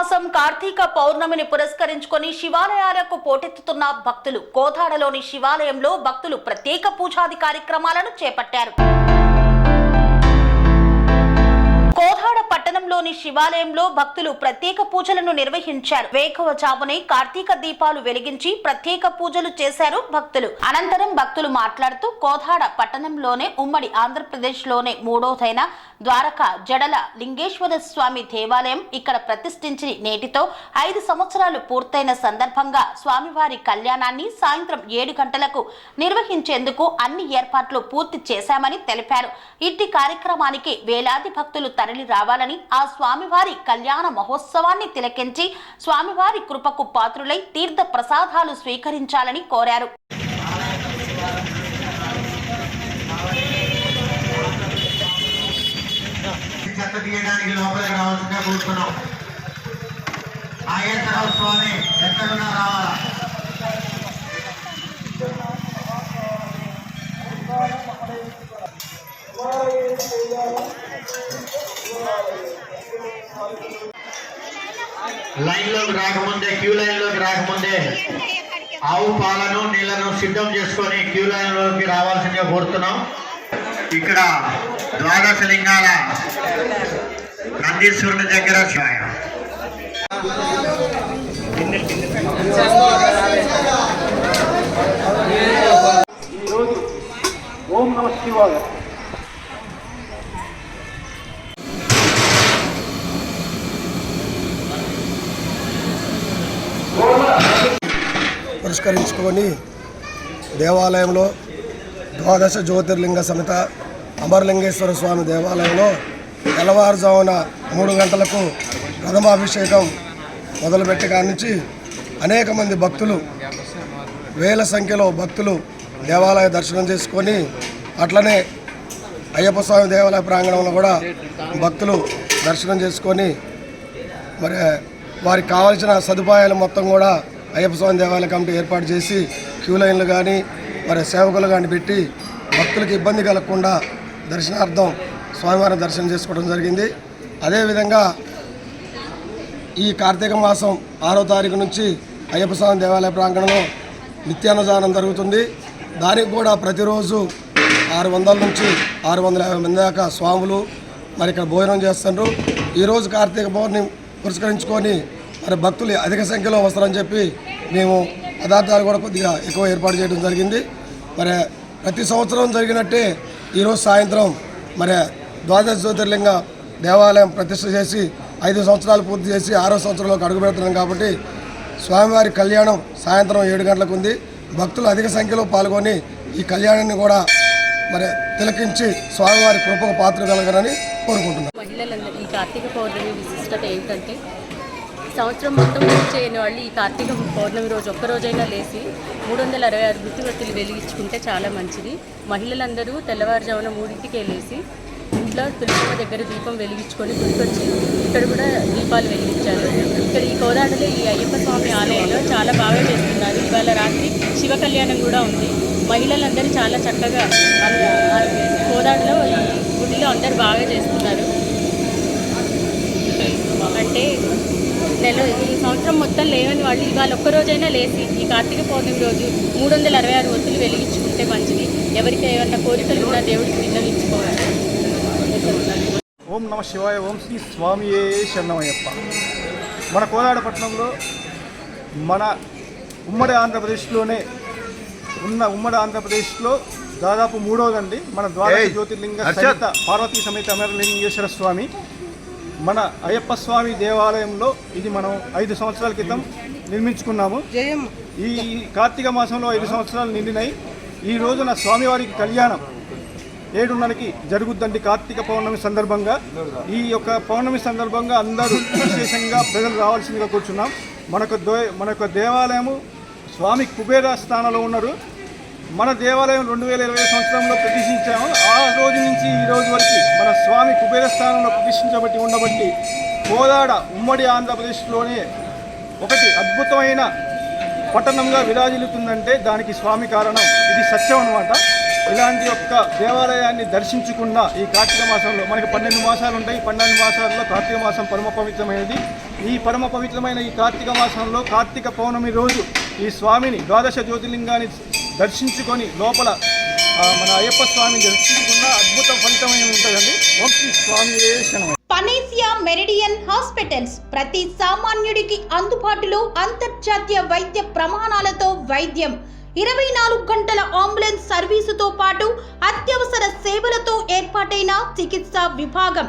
కార్తీక మాసం కార్తీక పౌర్ణమిని పురస్కరించుకొని శివాలయాలకు పోటెత్తుతున్న భక్తులు. కోదాడలోని శివాలయంలో భక్తులు ప్రత్యేక పూజాది కార్యక్రమాలను చేపట్టారు. కోదాడ పట్టణంలోని శివాలయంలో భక్తులు ప్రత్యేక పూజలను నిర్వహించారు. వేకువజామునే కార్తీక దీపాలు వెలిగించి ప్రత్యేక పూజలు చేశారు భక్తులు. అనంతరం భక్తులు మాట్లాడుతూ కోదాడ పట్టణంలోనే ఉమ్మడి ఆంధ్రప్రదేశ్లోనే మూడోదైన ద్వారక జడల లింగేశ్వర స్వామి దేవాలయం ఇక్కడ ప్రతిష్ఠించి నేటితో ఐదు సంవత్సరాలు పూర్తయిన సందర్భంగా స్వామివారి కళ్యాణాన్ని సాయంత్రం ఏడు గంటలకు నిర్వహించేందుకు అన్ని ఏర్పాట్లు పూర్తి చేశామని తెలిపారు. ఇట్టి కార్యక్రమానికి వేలాది భక్తులు తరలి రావాలని ఆ స్వామివారి కళ్యాణ మహోత్సవాన్ని తిలకించి స్వామివారి కృపకు పాత్రులై తీర్థ ప్రసాదాలు స్వీకరించాలని కోరారు. చెత్త తీయడానికి లోపలికి రావాల్సిందిగా కూర్చున్నాం నాగేశ్వరరావు స్వామి ఎక్కడున్నా రావాలా? లైన్లోకి రాకముందే క్యూ లైన్లోకి రాకముందే ఆవు పాలను నీళ్ళను సిద్ధం చేసుకొని క్యూ లైన్లోకి రావాల్సిందిగా కోరుతున్నాం. ఇక్కడ ద్వాదశ లింగాల నందీశ్వరుని దగ్గర ఛాయ ఈరోజు ఓం నమ శివాయ పురస్కరించుకొని దేవాలయంలో ద్వాదశ జ్యోతిర్లింగ సమేత అమరలింగేశ్వర స్వామి దేవాలయంలో తెల్లవారుజామున మూడు గంటలకు ప్రథమాభిషేకం మొదలుపెట్టి కానించి అనేక మంది భక్తులు వేల సంఖ్యలో భక్తులు దేవాలయ దర్శనం చేసుకొని అట్లనే అయ్యప్ప స్వామి దేవాలయ ప్రాంగణంలో కూడా భక్తులు దర్శనం చేసుకొని మరి వారికి కావాల్సిన సదుపాయాలు మొత్తం కూడా అయ్యప్ప స్వామి దేవాలయ కమిటీ ఏర్పాటు చేసి క్యూ లైన్లు కానీ మరి సేవకులు కానీ పెట్టి భక్తులకు ఇబ్బంది కలగకుండా దర్శనార్థం స్వామివారిని దర్శనం చేసుకోవడం జరిగింది. అదేవిధంగా ఈ కార్తీక మాసం ఆరో తారీఖు నుంచి అయ్యప్ప స్వామి దేవాలయ ప్రాంగణంలో నిత్యాన్నదానం జరుగుతుంది. దానికి కూడా ప్రతిరోజు ఆరు వందల నుంచి ఆరు వందల యాభై మంది దాకా స్వాములు మరి ఇక్కడ భోజనం చేస్తున్నారు ఈరోజు కార్తీక పౌర్ణమి పురస్కరించుకొని మరి భక్తులు అధిక సంఖ్యలో వస్తారని చెప్పి మేము పదార్థాలు కూడా కొద్దిగా ఎక్కువ ఏర్పాటు చేయడం జరిగింది. మరి ప్రతి సంవత్సరం జరిగినట్టే ఈరోజు సాయంత్రం మరి ద్వాదశ జ్యోతిర్లింగ దేవాలయం ప్రతిష్ట చేసి ఐదు సంవత్సరాలు పూర్తి చేసి ఆరో సంవత్సరంలోకి అడుగు పెడుతున్నాం కాబట్టి స్వామివారి కళ్యాణం సాయంత్రం ఏడు గంటలకు ఉంది. భక్తులు అధిక సంఖ్యలో పాల్గొని ఈ కళ్యాణాన్ని కూడా మరి తిలకించి స్వామివారి కృపకు పాత్ర కలగరని కోరుకుంటున్నాం. మహిళలందరూ ఈ కార్తీక పౌర్ణమి విశిష్టత ఏంటంటే సంవత్సరం మొత్తం చేయని వాళ్ళు ఈ కార్తీక పౌర్ణమి రోజు ఒక్క రోజైనా లేచి మూడు వందల అరవై ఆరు వృత్తివత్తులు వెలిగించుకుంటే చాలా మంచిది. మహిళలందరూ తెల్లవారుజామున మూడింటికే లేచి ఇంట్లో తులసమ్మ దగ్గర దీపం వెలిగించుకొని గుర్తొచ్చి ఇక్కడ కూడా దీపాలు వెలిగించారు. ఇక్కడ ఈ కోదాడలో ఈ అయ్యప్ప స్వామి ఆలయంలో చాలా బాగా చేస్తున్నారు. ఇవాళ రాత్రి శివ కళ్యాణం కూడా ఉంది. మహిళలందరూ చాలా చక్కగా కోదాడలో ఈ గుడిలో అందరు బాగా చేస్తున్నారు. అంటే నెల ఈ సంవత్సరం మొత్తం లేవని వాళ్ళు ఇవాళ ఒక్క రోజైనా లేచి ఈ కార్తీక పౌర్ణమి రోజు మూడు వందల అరవై ఆరు ఒత్తులు వెలిగించుకుంటే మంచిది. ఎవరికి ఏమన్నా కోరికలు ఉన్నా దేవుడికి విన్నవించుకోవాలి. ఓం నమ శివాయ ఓం శ్రీ స్వామియే శరణమయ్యప్ప. మన కోదాడ పట్టణంలో మన ఉమ్మడి ఆంధ్రప్రదేశ్లోనే ఉన్న ఉమ్మడి ఆంధ్రప్రదేశ్లో దాదాపు మూడవదండి మన ద్వాదశ జ్యోతిర్లింగ సహిత పార్వతీ సమేత అమరలింగేశ్వర స్వామి. మన అయ్యప్ప స్వామి దేవాలయంలో ఇది మనం ఐదు సంవత్సరాల క్రితం నిర్మించుకున్నాము. ఈ కార్తీక మాసంలో ఐదు సంవత్సరాలు నిండినాయి. ఈ రోజున స్వామివారికి కళ్యాణం ఏడున్నరకి జరుగుద్దండి కార్తీక పౌర్ణమి సందర్భంగా. ఈ యొక్క పౌర్ణమి సందర్భంగా అందరూ విశేషంగా ప్రజలు రావాల్సిందిగా కూర్చున్నాం. మనకు దో మన యొక్క దేవాలయము స్వామి కుబేర స్థానంలో ఉన్నారు. మన దేవాలయం రెండు వేల ఇరవై సంవత్సరంలో ప్రతిష్ఠించాము. ఆ రోజు నుంచి ఈ రోజు వరకు మన స్వామి కుబేర స్థానంలో ప్రతిష్ఠించబట్టి ఉండబట్టి కోదాడ ఉమ్మడి ఆంధ్రప్రదేశ్లోనే ఒకటి అద్భుతమైన పట్టణంగా విరాజిల్లుతుందంటే దానికి స్వామి కారణం ఇది సత్యం అన్నమాట. ఇలాంటి యొక్క దేవాలయాన్ని దర్శించుకున్న ఈ కార్తీక మాసంలో మనకి పన్నెండు మాసాలు ఉంటాయి. పన్నెండు మాసాల్లో కార్తీక మాసం పరమ పవిత్రమైనది. ఈ పరమ పవిత్రమైన ఈ కార్తీక మాసంలో కార్తీక పౌర్ణమి రోజు ఈ స్వామిని ద్వాదశ జ్యోతిర్లింగాన్ని దర్శించుకొని లోపల మన అయ్యప్ప స్వామిని దర్శించుకున్న అద్భుత ఫలితమైన ఉంటుందండి? Om Swami Panacea Meridian hospitals ప్రతి సామాన్యుడికి అందుబాటులో అంతర్జాతీయ వైద్య ప్రమాణాలతో వైద్యం. ఇరవై నాలుగు గంటల అంబులెన్స్ సర్వీసుతో పాటు అత్యవసర సేవలతో ఏర్పాటైన చికిత్సా విభాగం.